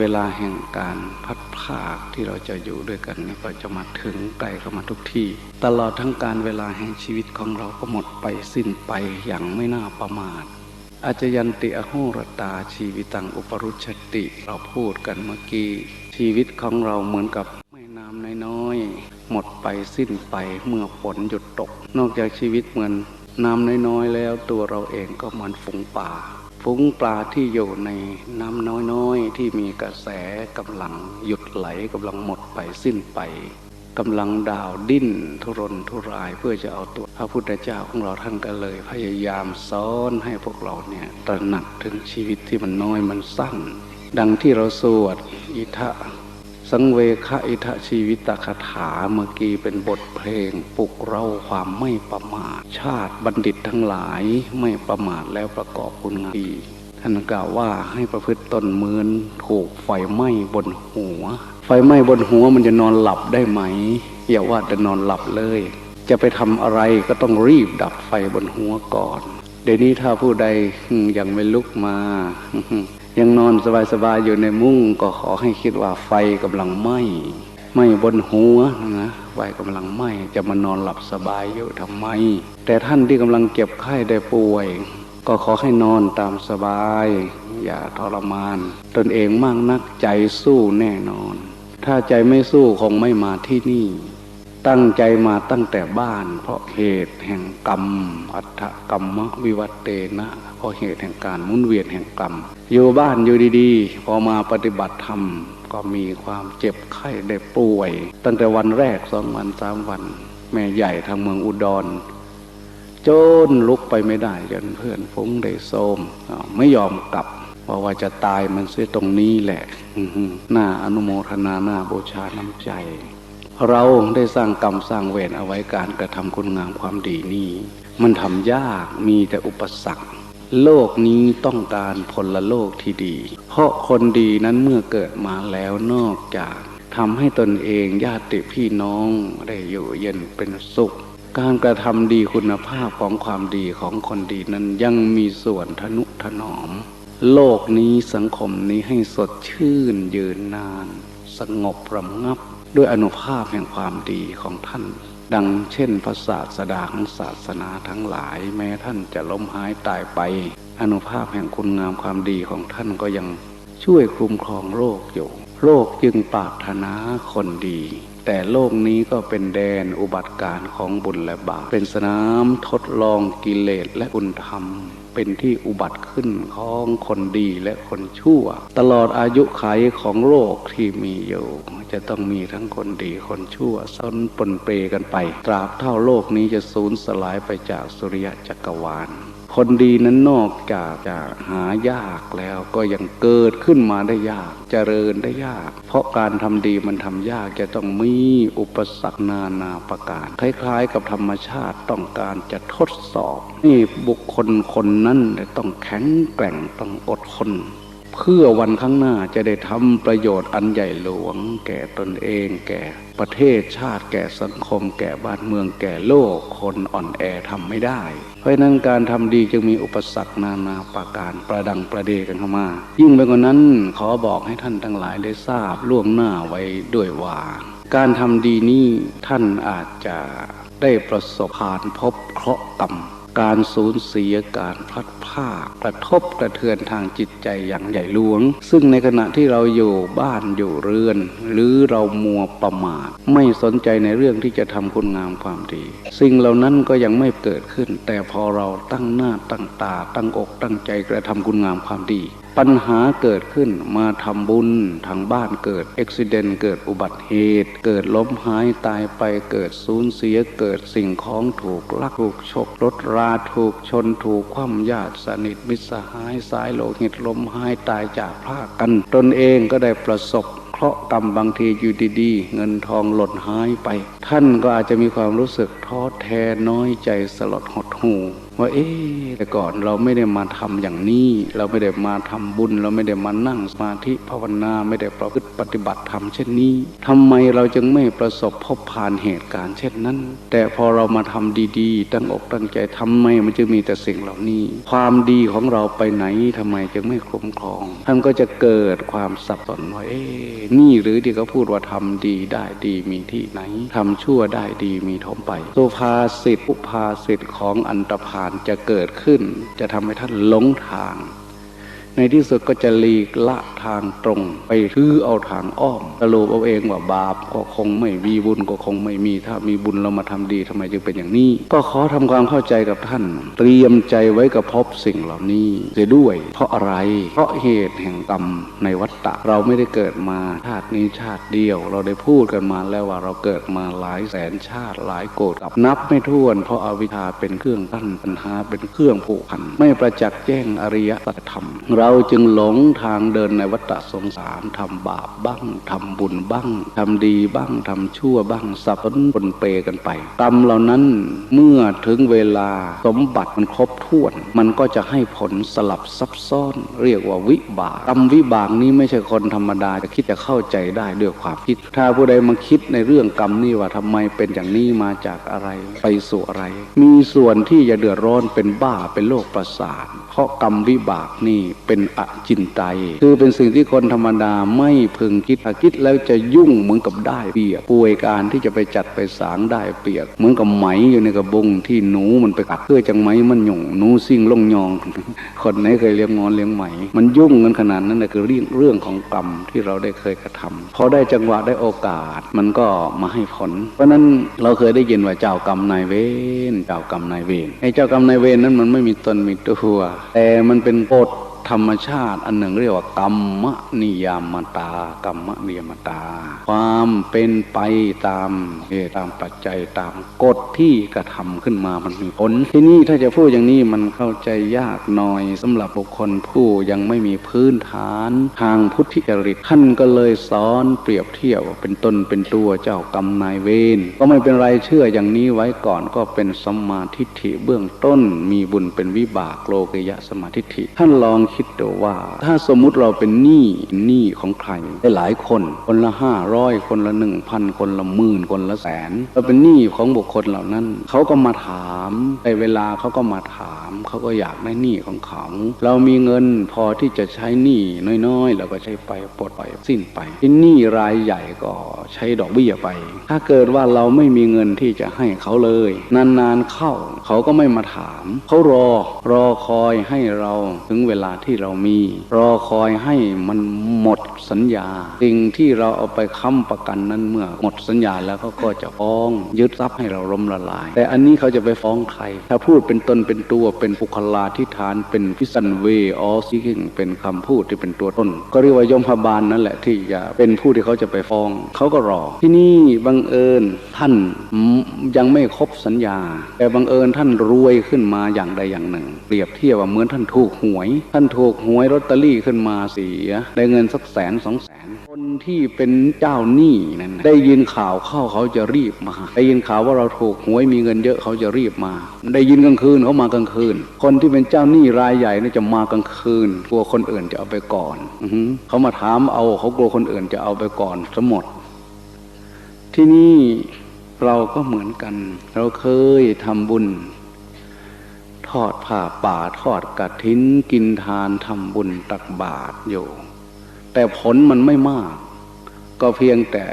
เวลาแห่งการพัดภาคที่เราจะอยู่ด้วยกันนี่ก็จะมาถึงใกล้เข้ามาทุกที่ ตลอดทั้งการเวลาแห่งชีวิตของเราก็หมดไปสิ้นไปอย่างไม่น่าประมาทอาจยันติอโหรตาชีวิตังอุปรุชติ เราพูดกันเมื่อกี้ชีวิตของเราเหมือนกับแม่น้ำน้อยๆหมดไปสิ้นไปเมื่อฝนหยุดตก นอกจากชีวิตเหมือนน้ำน้อยๆแล้วตัวเราเองก็เหมือนฝูงป่า ฝูงปลาที่อยู่ในน้ำน้อยๆ ที่มีกระแสกำลังหยุดไหลกำลังหมดไปสิ้นไปกำลังดาวดิ้นทุรนทุรายเพื่อจะเอาตัว พระพุทธเจ้าของเราท่านก็เลย พยายามซ้อนให้พวกเราเนี่ยตระหนักถึงชีวิตที่มันน้อยมันสั้น ดังที่เราสวดอิทะ สังเวคะอิทะชีวิตคาถาเมื่อกี้เป็นบทเพลงปลุกเราความไม่ประมาท ชาติบัณฑิตทั้งหลายไม่ประมาทแล้วประกอบคุณงามดีท่านกล่าวว่าให้ประพฤติตนเหมือนถูกไฟไหม้บนหัว ไฟไหม้บนหัวมันจะนอนหลับได้ไหมอย่าว่าจะนอนหลับเลย จะไปทำอะไรก็ต้องรีบดับไฟบนหัวก่อน เดี๋ยวนี้ถ้าผู้ใดยังไม่ลุกมายังนอนสบายๆอยู่ในมุ้งก็ขอให้คิดว่าไฟกำลังไหม้ไหม้บนหัวนะไฟกำลังไหม้จะมานอนหลับสบายอยู่ทำไม แต่ท่านที่กำลังเก็บไข้ได้ป่วย ก็ขอให้นอนตามสบาย อย่าทรมาน ตนเองมากนักใจสู้แน่นอน ถ้าใจไม่สู้คงไม่มาที่นี่ ตั้งใจมาตั้งแต่บ้าน เพราะเหตุแห่งกรรม อัตถกรรมวิวัตเตนะ เพราะเหตุแห่งการมุนเวียนแห่งกรรม อยู่บ้านอยู่ดีๆ พอมาปฏิบัติธรรมก็มีความเจ็บไข้ได้ป่วย ตั้งแต่วันแรกสองวันสามวัน แม่ใหญ่ทางเมืองอุดรจนลุกไปไม่ได้จนเพื่อนฟุ้งได้โทมไม่ยอมกลับเพราะว่าจะตายมันเสียตรงนี้แหละอื้อหือหน้าอนุโมทนาหน้าบูชาน้ำใจ เราได้สร้างกรรมสร้างเวรเอาไว้การกระทำคุณงามความดีนี้ มันทำยากมีแต่อุปสรรค โลกนี้ต้องการพลโลกที่ดี เพราะคนดีนั้นเมื่อเกิดมาแล้วนอกจากทำให้ตนเองญาติพี่น้องได้อยู่เย็นเป็นสุข การกระทำดีคุณภาพของความดีของคนดีนั้นยังมีส่วนทนุถนอม โลกนี้สังคมนี้ให้สดชื่นยืนนาน สงบระงับ ด้วยอนุภาพแห่งความดีของท่าน ดังเช่นพระศาสดาของศาสนาทั้งหลาย แม้ท่านจะล้มหายตายไป อนุภาพแห่งคุณงามความดีของท่านก็ยังช่วยคุ้มครองโลกอยู่ โลกจึงปรารถนาคนดี แต่โลกนี้ก็เป็นแดนอุบัติการของบุญและบาปเป็นสนามทดลองกิเลสและคุณธรรม เป็นที่อุบัติขึ้นของคนดีและคนชั่ว ตลอดอายุขัยของโลกที่มีอยู่ จะต้องมีทั้งคนดีคนชั่วซ้อนปนเปกันไป ตราบเท่าโลกนี้จะสูญสลายไปจากสุริยะจักรวาล คนดีนั้นนอกจากจะหายากแล้วก็ยังเกิดขึ้นมาได้ยากเจริญได้ยาก เพราะการทำดีมันทำยากจะต้องมีอุปสรรคนานาประการ คล้ายๆ กับธรรมชาติต้องการจะทดสอบ นี่บุคคลคนนั้นต้องแข็งแกร่งต้องอดทน เพื่อวันข้างหน้าจะได้ทำประโยชน์อันใหญ่หลวง แก่ตนเอง แก่ประเทศชาติ แก่สังคม แก่บ้านเมือง แก่โลก คนอ่อนแอทำไม่ได้ เพราะฉะนั้นการทำดีจึงมีอุปสรรคนานาประการประดังประเดกันเข้ามา ยิ่งไปกว่านั้นขอบอกให้ท่านทั้งหลายได้ทราบล่วงหน้าไว้ด้วยว่า การทำดีนี้ท่านอาจจะได้ประสบผ่านพบเคราะห์กรรม การสูญเสียการพลัดพรากกระทบกระเทือนทางจิตใจอย่างใหญ่หลวง ซึ่งในขณะที่เราอยู่บ้านอยู่เรือน หรือเรามัวประมาทไม่สนใจในเรื่องที่จะทำคุณงามความดี สิ่งเหล่านั้นก็ยังไม่เกิดขึ้น แต่พอเราตั้งหน้าตั้งตา ตั้งอกตั้งใจกระทำคุณงามความดีปัญหาเกิดขึ้นมาทำบุญทางบ้านเกิดอุบิเหตุเกิดอุบัติเหตุ เกิดล้มหายตายไปเกิดสูญเสียเกิดสิ่งของถูกลักถูกฉกรถราถูกชนถูกคว่ำญาติสนิทมิสหายสายโลหิตล้มหายตายจากพรากกัน ตนเองก็ได้ประสบเคราะห์กรรมบางทีอยู่ดีๆ เงินทองหล่นหายไป ท่านก็อาจจะมีความรู้สึกท้อแท้น้อยใจสลดหดหู่ ว่าเอ๊แต่ก่อนเราไม่ได้มาทำอย่างนี้ เราไม่ได้มาทำบุญ เราไม่ได้มานั่งสมาธิภาวนาไม่ได้ประพฤติปฏิบัติธรรมเช่นนี้ทำไมเราจึงไม่ประสบพบผ่านเหตุการณ์ เช่นนั้น แต่พอเรามาทำดีๆ ตั้งอกตั้งใจทำไมมันจึงมีแต่สิ่งเหล่านี้ ความดีของเราไปไหนทำไมจึงไม่คุ้มครองท่านก็จะเกิดความสับสนว่าเอ๊นี่หรือที่เขาพูดว่าทำดีได้ดีมีที่ไหนทำชั่วได้ดีมีทมไปสุภาษิตอุภาษิตของอันตรพานจะเกิดขึ้น จะทำให้ท่านหลงทาง ในที่สุดก็จะหลีกละทางตรง ไปทือเอาทางอ้อมสรุปเอาเองว่าบาปก็คงไม่มีบุญก็คงไม่มีถ้ามีบุญเรามาทำดีทำไมจึงเป็นอย่างนี้ ก็ขอทำความเข้าใจกับท่าน เตรียมใจไว้กับพบสิ่งเหล่านี้เสียด้วย เพราะอะไร เพราะเหตุแห่งกรรมในวัฏฏะเราไม่ได้เกิดมาชาตินี้ชาติเดียว เราได้พูดกันมาแล้วว่าเราเกิดมาหลายแสนชาติหลายโกรธกับนับไม่ถ้วน เพราะอาวิชชาเป็นเครื่องกั้นปัญหาเป็นเครื่องผูกพัน ไม่ประจักษ์แจ้งอริยสัจธรรมเราจึงหลงทางเดินในวัฏสงสารทำบาปบ้างทำบุญบ้างทำดีบ้างทำชั่วบ้างสับสนปนเปกันไปกรรมเหล่านั้นเมื่อถึงเวลาสมบัติมันครบถ้วน มันก็จะให้ผลสลับซับซ้อน เรียกว่าวิบากกรรมวิบากนี้ไม่ใช่คนธรรมดาจะคิดจะเข้าใจได้ด้วยความคิด ถ้าผู้ใดมาคิดในเรื่องกรรมนี่ว่าทำไมเป็นอย่างนี้มาจากอะไรไปสู่อะไร มีส่วนที่จะเดือดร้อนเป็นบ้าเป็นโรคประสาทเพราะกรรมวิบากนี่เป็นอจินไตยคือเป็นสิ่งที่คนธรรมดาไม่พึงคิดคิดแล้วจะยุ่งเหมือนกับได้เปียกป่วยการที่จะไปจัดไปสางได้เปียก เหมือนกับไหมอยู่ในกระบุงที่หนูมันไปกัดเพื่อจังไหมมันหย่งหนูซิ่งลงยอง คนไหนเคยเลี้ยงงอนเลี้ยงไหม มันยุ่งกันขนาดนั้นนะคือเรื่องเรื่องของกรรมที่เราได้เคยกระทำพอได้จังหวะได้โอกาส มันก็มาให้ผล เพราะนั้นเราเคยได้ยินว่าเจ้ากรรมนายเวรเจ้ากรรมนายเวรไอ้เจ้ากรรมนายเวรนั้นมันไม่มีตนมีตัวแต่มันเป็นกฎ ธรรมชาติอันหนึ่งเรียกว่ากรรมนิยามตากรรมนิยามตา ความเป็นไปตามเหตุตามปัจจัยตามกฎที่กระทำขึ้นมามันมีผลที่นี่ถ้าจะพูดอย่างนี้มันเข้าใจยากหน่อยสำหรับบุคคลผู้ยังไม่มีพื้นฐาน ทางพุทธิจริตท่านก็เลยสอนเปรียบเทียบเป็นตนเป็นตัวเจ้ากรรมนายเวรก็ไม่เป็นไรเชื่ออย่างนี้ไว้ก่อนก็เป็นสัมมาทิฏฐิเบื้องต้นมีบุญเป็นวิบากโลกยะสมาทิฏฐิท่านลองคิดดูว่า ถ้าสมมุติเราเป็นหนี้หนี้ของใครได้หลายคน คนละห้าร้อยคนละหนึ่งพันคนละหมื่นคนละแสนเราเป็นหนี้ของบุคคลเหล่านั้นเขาก็มาถามในเวลาเขาก็มาถามเขาก็อยากได้หนี้ของเขาเรามีเงินพอที่จะใช้หนี้น้อยๆเราก็ใช้ไปปลดปล่อยสิ้นไปที่หนี้รายใหญ่ก็ใช้ดอกเบี้ยไป ถ้าเกิดว่าเราไม่มีเงินที่จะให้เขาเลย นานๆเข้าเขาก็ไม่มาถาม เขารอรอคอยให้เราถึงเวลาที่เรามี รอคอยให้มันหมดสัญญา สิ่งที่เราเอาไปค้ำประกันนั้นเมื่อ หมดสัญญาแล้วเขาก็จะฟ้อง ยึดทรัพย์ให้เราล้มละลาย แต่อันนี้เขาจะไปฟ้องใคร ถ้าพูดเป็นตนเป็นตัวเป็นปุคลาธิฐานเป็นพิสันเวออซิกิงเป็นคำพูดที่เป็นตัวตน ก็เรียกว่ายมพบาลนั่นแหละที่จะเป็นผู้ที่เขาจะไปฟ้อง เขาก็รอ ที่นี่บังเอิญท่านยังไม่ครบสัญญา แต่บังเอิญท่านรวยขึ้นมาอย่างใดอย่างหนึ่ง เปรียบเทียบว่าเหมือนท่านถูกหวย ท่านถูกหวยลอตเตอรี่ขึ้นมาเสีย ได้เงินสักแสนสองแสน คนที่เป็นเจ้าหนี้นั่นได้ยินข่าวเข้าเขาจะรีบมา ได้ยินข่าวว่าเราถูกหวยมีเงินเยอะเขาจะรีบมา ได้ยินกลางคืนเขามากลางคืน คนที่เป็นเจ้าหนี้รายใหญ่นี่จะมากลางคืนกลัวคนอื่นจะเอาไปก่อนออืเขามาถามเอาเขากลัวคนอื่นจะเอาไปก่อนทั้งหมด ที่นี่เราก็เหมือนกัน เราเคยทำบุญ ทอดผ้าป่าทอดกระถินกินทานทำบุญตักบาตรอยู่ แต่ผลมันไม่มาก ก็เพียงแต่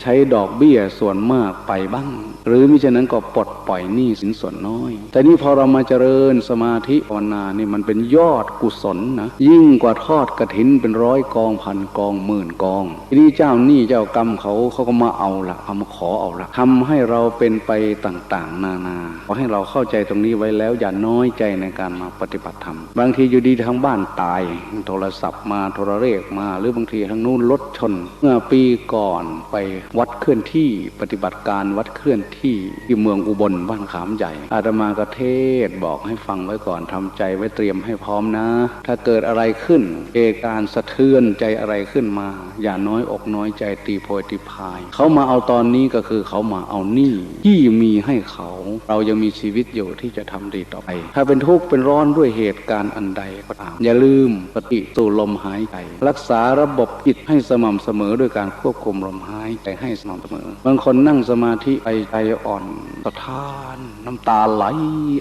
ใช้ดอกเบี้ยส่วนมากไปบ้าง หรือมิฉะนั้นก็ปลดปล่อยหนี้สินส่วนน้อย แต่นี่พอเรามาเจริญสมาธิภาวนานี่มันเป็นยอดกุศลนะยิ่งกว่าทอดกระถินเป็นร้อยกองพันกองหมื่นกองทีนี้เจ้าหนี้เจ้ากรรมเขาเขาก็มาเอาละเอามาขอเอาละทำให้เราเป็นไปต่างๆ นานาขอให้เราเข้าใจตรงนี้ไว้แล้วอย่าน้อยใจในการมาปฏิบัติธรรมบางทีอยู่ดีทางบ้านตาย โทรศัพท์มาโทรเลขมา หรือบางทีทางนู้นรถชน เมื่อปีก่อนไปวัดเคลื่อนที่ปฏิบัติการวัดเคลื่อนที่ที่เมืองอุบลบ้านขามใหญ่ อาตมากระเทศบอกให้ฟังไว้ก่อนทำใจไว้เตรียมให้พร้อมนะ ถ้าเกิดอะไรขึ้นเหตุการณ์สะเทือนใจอะไรขึ้นมา อย่าน้อยอกน้อยใจตีโพยตีพาย เขามาเอาตอนนี้ก็คือเขามาเอานี้ที่มีให้เขา เรายังมีชีวิตอยู่ที่จะทำดีต่อไป ถ้าเป็นทุกข์เป็นร้อนด้วยเหตุการณ์อันใดก็ตามอย่าลืมปฏิสู่ลมหายใจรักษาระบบจิตให้สม่ำเสมอด้วยการควบคุมลมหายใจให้สม่ำเสมอบางคนนั่งสมาธิไปใจอ่อนสะท้าน น้ำตาไหล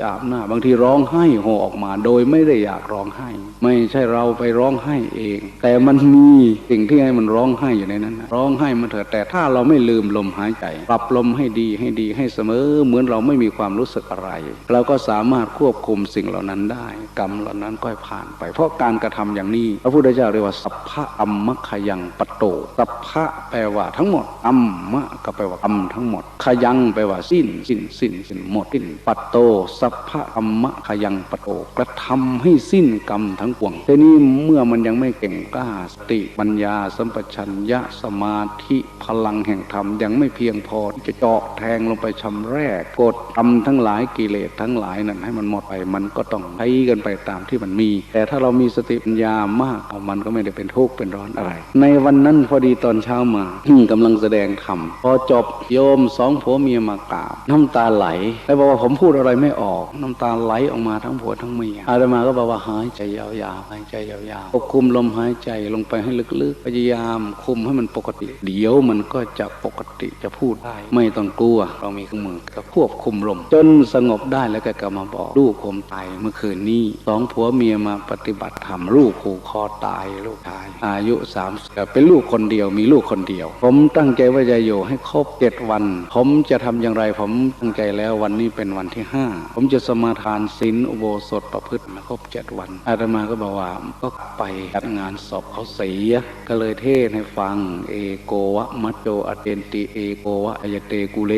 อาบหน้า บางทีร้องไห้โฮออกมา โดยไม่ได้อยากร้องไห้ ไม่ใช่เราไปร้องไห้เอง แต่มันมีสิ่งที่ให้มันร้องไห้อยู่ในนั้นนะร้องไห้มันเถอะแต่ถ้าเราไม่ลืมลมหายใจ ปรับลมให้ดีให้ดีให้เสมอ เหมือนเราไม่มีความรู้สึกอะไร เราก็สามารถควบคุมสิ่งเหล่านั้นได้ กรรมเหล่านั้นก็ผ่านไป เพราะการกระทำอย่างนี้พระพุทธเจ้าเรียกว่าสัพพะอัมมะขยังปโตสัพพะแปลว่าทั้งหมดอัมมะก็แปลว่ากรรมทั้งหมด ขยังแปว่าสิ้นสิ้นสิ้นสิ้นหมดสิ้นปัตโตสัพพะอมมะขยังปะโตกระทำให้สิ้นกรรมทั้งปวงทีนี้เมื่อมันยังไม่เก่งกล้าสติปัญญาสัมปชัญญะสมาธิพลังแห่งธรรมยังไม่เพียงพอที่จะเจาะแทงลงไปชำแรกกดทำทั้งหลายกิเลสทั้งหลายนั้นให้มันหมดไปมันก็ต้องใช้กันไปตามที่มันมี แต่ถ้าเรามีสติปัญญามากเอามันก็ไม่ได้เป็นทุกข์เป็นร้อนอะไร ในวันนั้นพอดีตอนเช้ามากำลังแสดงธรรมพอจบโยมสองผัวเมียมากราบน้ำตาไหล แล้วบอกว่าผมพูดอะไรไม่ออก น้ำตาไหลออกมาทั้งผัวทั้งเมียอาตมาก็บอกว่าหายใจยาวๆหายใจยาวๆควบคุมลมหายใจลงไปให้ลึกๆพยายามคุมให้มันปกติ เดี๋ยวมันก็จะปกติจะพูดได้ไม่ต้องกลัว เรามีเครื่องมือก็ควบคุมลม จนสงบได้แล้วก็กลับมาบอกลูกผมตายเมื่อคืนนี้สองผัวเมียมาปฏิบัติธรรมลูกผูกคอตายลูกชาย อายุสามเป็นลูกคนเดียวมีลูกคนเดียว ผมตั้งใจว่าจะอยู่ให้ครบเจ็ดวัน ผมจะทำอย่างไรผมตั้งใจแล้ววันนี้เป็นวันที่ห้าผมจะสมาทานศีลอุโบสถประพฤติมาครบเจ็ดวัน อาตมาก็บอกว่าก็ไปจัดงานศพเขาเสีย ก็เลยเทศให้ฟังเอโกวะมัจโจอเตนติเอโกวะอายเตกุเล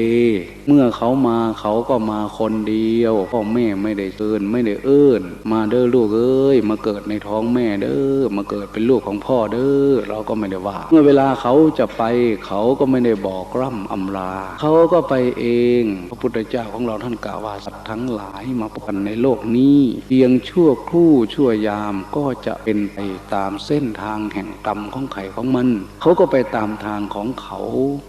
เมื่อเขามาเขาก็มาคนเดียวพ่อแม่ไม่ได้เชิญไม่ได้เอื้นมาเด้อลูกเอ้ยมาเกิดในท้องแม่เด้อมาเกิดเป็นลูกของพ่อเด้อเราก็ไม่ได้ว่า เมื่อเวลาเขาจะไปเขาก็ไม่ได้บอกร่ำอำลาเขาก็ไปเอง พระพุทธเจ้าของเราท่านกล่าวว่าสัตว์ทั้งหลายมาพบกันในโลกนี้เพียงชั่วครู่ชั่วยามก็จะเป็นไปตามเส้นทางแห่งกรรมของไข่ของมัน เขาก็ไปตามทางของเขา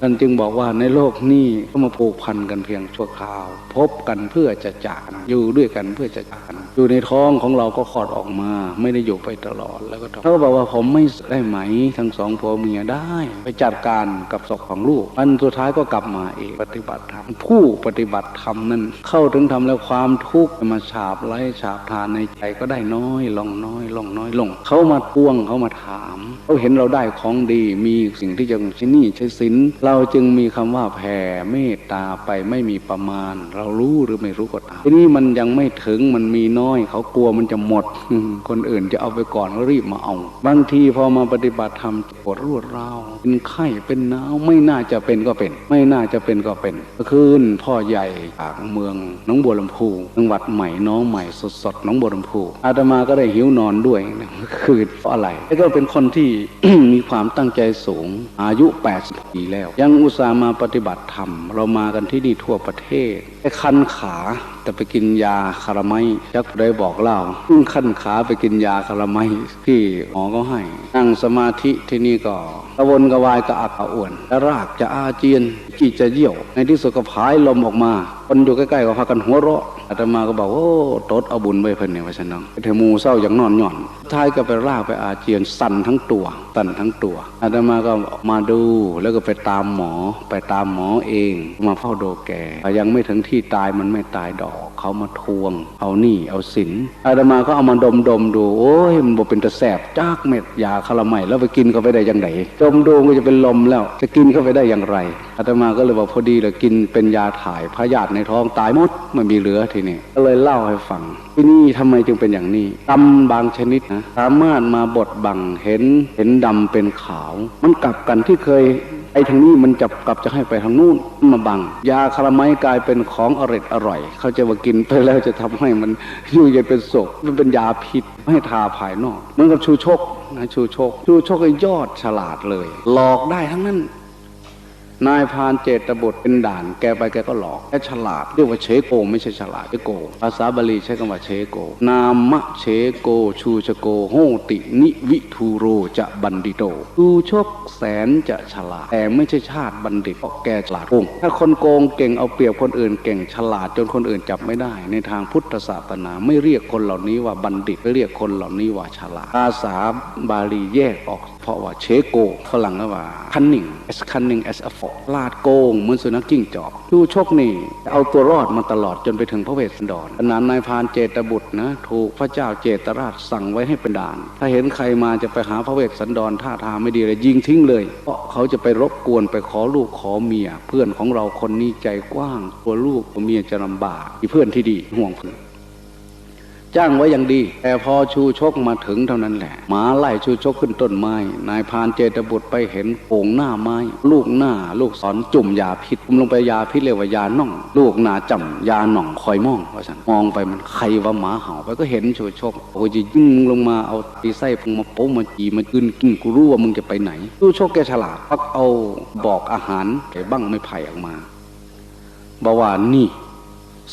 ท่านจึงบอกว่าในโลกนี้ก็มาผูกพันกันเพียงชั่วคราว พบกันเพื่อจะจากกันอยู่ด้วยกันเพื่อจะจากกันอยู่ในท้องของเราก็คลอดออกมา ไม่ได้อยู่ไปตลอดแล้วก็เขาก็บอกว่าผมไม่ได้ไหมทั้งสองผัวเมียได้ ไปจัดการกับศพของลูกอันสุดท้ายก็กลับมาเองปฏิบัติธรรมผู้ปฏิบัติธรรมนั้น เข้าถึงธรรมแล้วความทุกข์มาฉาบไล่ฉาบทานในใจก็ได้น้อยลงน้อยลงน้อยลงเขามาทวงเขามาถามเขาเห็นเราได้ของดีมีสิ่งที่จะใช้หนี่ใช้สินเราจึงมีคำว่าแผ่เมตตาไปไม่มีประมาณ เรารู้หรือไม่รู้ก็ตามทีนี้มันยังไม่ถึงมันมีน้อยเขากลัวมันจะหมดคนอื่นจะเอาไปก่อนก็รีบมาเอาบางทีพอมาปฏิบัติธรรมปวดรวดร้าวเป็นไข้เป็นหนาวไม่น่าจะเป็นก็เป็น ไม่น่าจะเป็นก็เป็นเมื่อคืนพ่อใหญ่จากเมืองน้องบัวลำพูจังหวัดใหม่น้องใหม่สดๆหน้องบัวลำพูอาตมาก็ได้หิวนอนด้วยเมื่อคืนเพราะอะไรแล้วก็เป็นคนที่ มีความตั้งใจสูง อายุ 80 ปีแล้ว ยังอุตส่าห์มาปฏิบัติธรรม เรามากันที่นี่ทั่วประเทศไอ้คันขาแต่ไปกินยาคาราไมยักได้บอกเล่าคันขาไปกินยาคาราไมที่หมอก็ให้ นั่งสมาธิที่นี่ก็กระวนกระวายกระอักกระอ่วนจะรากจะอาเจียนจีจะเยี่ยวในที่สุดก็พายลมออกมา คนอยู่ใกล้ๆก็พากันหัวเราะอาตมาก็บอกโอ้ตดเอาบุญไปเพิ่นเนี่ยว่าฉันน้องเทมูเศร้าอย่างนอนหย่อนท้ายก็ไปรากไปอาเจียนสั่นทั้งตัวสั่นทั้งตัวอาตมาก็มาดูแล้วก็ไปตามหมอ ไปตามหมอเอง มาเฝ้าดูแกยังไม่ถึงที่ตายมันไม่ตายดอก เขามาทวง เอาหนี่เอาสินอาตมาก็เอามาดมดมดู โอ้ยมันบ่เป็นตะแสบจากเม็ดยาคาราไมแล้วไปกินเข้าไปได้ยังไงดมดูก็จะเป็นลมแล้ว จะกินเข้าไปได้อย่างไรอาตมาก็เลยบอกพอดีเลยกินเป็นยาถ่ายพยาธิในท้องตายหมดไม่มีเหลือทีนี้ก็เลยเล่าให้ฟัง ที่นี่ทำไมจึงเป็นอย่างนี้กรรมบางชนิดนะสามารถมาบดบังเห็นเห็นดำเป็นขาว มันกลับกันที่เคยไอ้ทางนี้มันจับกลับจะให้ไปทางนู้นมาบัง ยาคาราไมกลายเป็นของอร่อยอร่อย เขาจะว่ากินไปแล้วจะทำให้มันอยู่เย็นเป็นโศกมันเป็นยาพิษให้ทาภายนอกเหมือนกับชูชกนะชูชก ชูชกไอ้ยอดฉลาดเลย หลอกได้ทั้งนั้น นายพานเจตบุตรเป็นด่าน แกไปแกก็หลอกแกฉลาดเรียกว่าเชโก ไม่ใช่ฉลาดเชโก ภาษาบาลีใช้คำว่าเชโก นามะเชโก ชูชโกโหตินิวิทูโรจะบัณฑิโตชูชกแสนจะฉลาดแต่ไม่ใช่ชาติบัณฑิตเพราะแกฉลาดโกงถ้าคนโกงเก่งเอาเปรียบคนอื่นเก่งฉลาดจนคนอื่นจับไม่ได้ ในทางพุทธศาสนาไม่เรียกคนเหล่านี้ว่าบัณฑิตเรียกคนเหล่านี้ว่าฉลาดภาษาบาลีแยกออก เพราะว่าเชโกฝรั่งก็ว่า cunning as cunning as a fox ลาดโกงเหมือนสุนัขจิ้งจอกชูชกนี่ เอาตัวรอดมาตลอดจนไปถึงพระเวสสันดรขนาดนายพานเจตบุตรนะถูกพระเจ้าเจตราชสั่งไว้ให้เป็นด่าน ถ้าเห็นใครมาจะไปหาพระเวสสันดรท่าทางไม่ดีเลยยิงทิ้งเลย เพราะเขาจะไปรบกวนไปขอลูกขอเมีย เพื่อนของเราคนนี้ใจกว้างกลัวลูกกลัวเมียจะลำบากมีเพื่อนที่ดีห่วงเพื่อน จ้างไว้อย่างดี แต่พอชูชกมาถึงเท่านั้นแหละ หมาไล่ชูชกขึ้นต้นไม้ นายพานเจตบุตรไปเห็นโป่งหน้าไม้ ลูกหน้า ลูกศรจุ่มยาพิษจุ่มลงไปยาพิษเรียกว่ายาน่อง ลูกหนาจำยาหน่องคอยมองว่าฉันมองไปมันใครว่าหมาเห่าไปก็เห็นชูชกโอ้ยจะยิงลงมาเอาตีไส้พุงมาโป๊ะมาจีมากินกินกูรู้ว่ามึงจะไปไหนชูชกแกฉลาดพักเอาบอกอาหารไก่บ้างไม่ไผ่ออกมาบอกว่านี่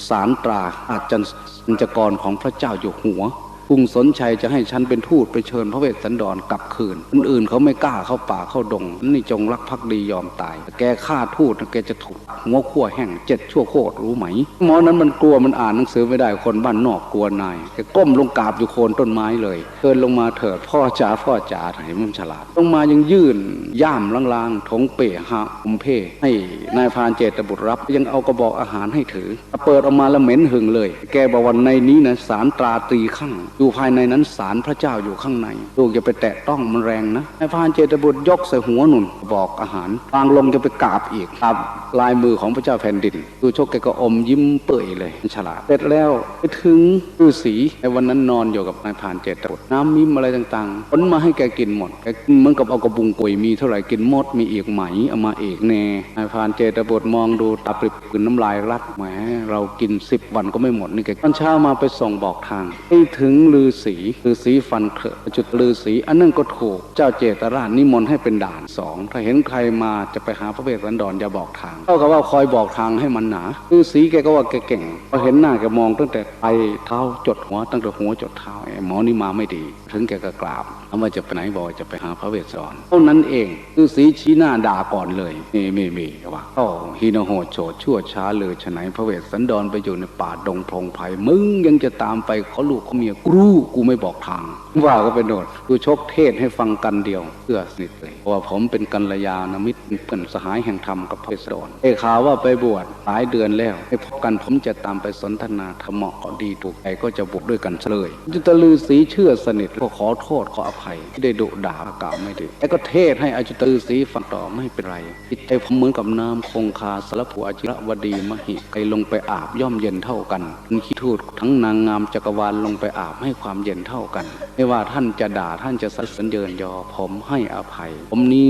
สารตราอาจารย์จกรของพระเจ้าอยู่หัว กรุงสนชัยจะให้ฉันเป็นทูตไปเชิญพระเวสสันดรกลับคืนคนอื่นเขาไม่กล้าเข้าป่าเข้าดงนี่จงรักภักดียอมตาย แกฆ่าทูตแกจะถูกหัวขั้วแห้งเจ็ดชั่วโคตรรู้ไหมหมอนั้นมันกลัวมันอ่านหนังสือไม่ได้คนบ้านนอกกลัวนายแกก้มลงกราบอยู่โคนต้นไม้เลยเชิญลงมาเถิดพ่อจ๋าพ่อจ๋าไหนมันฉลาดลงมายังยื่นย่ามลางๆถงเป๋หาอุมเพให้นายพานเจตบุตรรับยังเอากระบอกอาหารให้ถือ เปิดออกมาแล้วเหม็นหึงเลย แกบอกว่าในนี้นะสารตราตรีข้างอยู่ภายในนั้นสารพระเจ้าอยู่ข้างใน ลูกอย่าไปแตะต้องมันแรงนะนายพานเจตบุตรยกใส่หัวหนุนบอกอาหารวางลงจะไปกราบอีกกราบลายมือของพระเจ้าแผ่นดินดูโชคแกก็อมยิ้มเปื่อยเลยฉลาดเสร็จแล้วไปถึงฤาษีในวันนั้นนอนอยู่กับนายพานเจตบุตรน้ำมิมอะไรต่างๆผลมาให้แกกินหมดแกเหมือนกับเอากระบุงกุยมีเท่าไหร่กินหมดมีอีกไหมเอามาอีกแน่นายพานเจตบุตรมองดูตาปริบกลืนน้ำลายรัดแหมเรากินสิบวันก็ไม่หมดนี่แกตอนเช้ามาไปส่งบอกทางไปถึงฤาษีฤาษีฟันเคอะจุดฤาษีอันนั้นก็ถูก เจ้าเจตราชนิมนต์ให้เป็นด่านสองถ้าเห็นใครมาจะไปหาพระเวสสันดรอย่าบอกทางเท่ากับว่าคอยบอกทางให้มันหนาฤาษีแกก็ว่าแกเก่งพอเห็นหน้าแกมองตั้งแต่ไปเท้าจดหัวตั้งแต่หัวจดเท้าไอ้หมอนี่มาไม่ดี ถึงแกก็กราบถามว่าจะไปไหนบอกจะไปหาพระเวสสันดรเท่านั้นเองฤาษีชี้หน้าด่าก่อนเลยนี่มีมีว่าเอ้ฮีโนโหโฉดชั่วช้าเลยฉไหนพระเวสสันดรไปอยู่ในป่าดงพงไผ่มึงยังจะตามไปเขาลูกเขาเมียกูรู้กูไม่บอกทาง ว่าก็เป็นโดดกูชกเทศให้ฟังกันเดียวเพื่อสนิทเลยว่าผมเป็นกัลยาณมิตรเป็นเพื่อนสหายแห่งธรรมกับพระเวสสันดรได้ข่าวว่าไปบวชหลายเดือนแล้ว ให้พบกันผมจะตามไปสนทนาธรรมะก็ดีถูกใจก็จะบวชด้วยกันเลยจุตลือสีเชื่อสนิทก็ขอโทษขออภัยที่ได้ดุด่ากล่าวไม่ดีแต่ก็เทศให้อาจุตลือสีฟังต่อไม่เป็นไรจิตใจผมเหมือนกับน้ำคงคาสารผัวอจิรวดีมหิใครลงไปอาบย่อมเย็นเท่ากันคุณคิดทูตทั้งนางงามจักรวาลลงไปอาบให้ความเย็นเท่ากัน ไม่ว่าท่านจะด่าท่านจะสรรเสริญเยินยอผมให้อภัย ผมนี้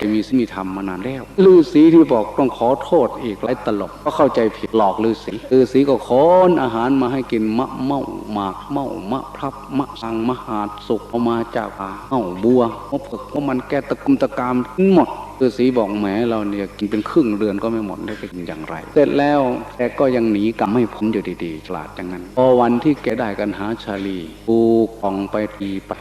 จะมีสมีธรรมมานานแล้วฤาษีที่บอกต้องขอโทษอีกไรตลกก็เข้าใจผิดหลอกฤาษีฤาษีก็ขนอาหารมาให้กินมะเมาหมากเมามะพร้าวมะสังมหาดสุกเอามาจากป่าเมาบัวมะเผือกมะมันแกตะกุมตะกามกินหมด ฤาษีบอกแหมเราเนี่ยกินเป็นครึ่งเดือนก็ไม่หมดได้เป็นอย่างไร เสร็จแล้วแกก็ยังหนีกรรมให้ผมอยู่ดีๆฉลาดจังนั้น พอวันที่แกได้กันหาชาลีปูกองไปตีไป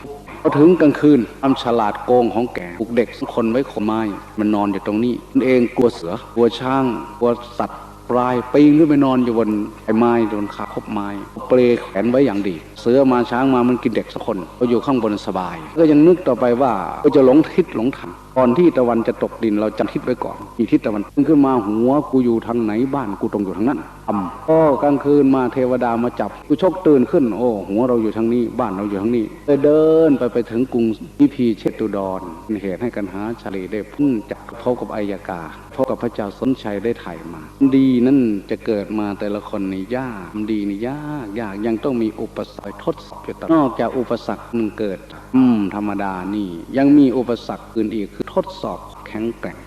พอถึงกลางคืนความฉลาดโกงของแกปลุกเด็กคนไว้ขนไม้ มันนอนอยู่ตรงนี้มันเองกลัวเสือกลัวช้างกลัวสัตว์ปลายปีนขึ้นไปนอนอยู่บนไอ้ไม้บนขาคบไม้เอาเปลแขวนไว้อย่างดีเสือมาช้างมามันกินเด็กสักคนก็อยู่ข้างบนสบาย ก็ยังนึกต่อไปว่าก็จะหลงทิศหลงทางก่อนที่ตะวันจะตกดินเราจำทิศไว้ก่อนมีทิศตะวันขึ้นขึ้นมาหัวกูอยู่ทางไหนบ้านกูตรงอยู่ทางนั้นทำก็กลางคืนมาเทวดามาจับกูชกตื่นขึ้นโอ้หัวเราอยู่ทางนี้บ้านเราอยู่ทางนี้เลยเดินไปไปถึงกรุงพิพีเชตุดรเป็นเหตุให้กันหาชาลีได้พึ่งจับพบกับอายกาพบกับพระเจ้าสนชัยได้ถ่ายมา ดีนั่นจะเกิดมาแต่ละคนนี่ยากดีในี่ยากยากยังต้องมีอุปสรรคทดสอบอยู่ตลอดนอกจากอุปสรรคมันเกิด อืม ธรรมดานี่ ยังมีอุปสรรคอื่นอีกคือทดสอบแข็งแกร่ง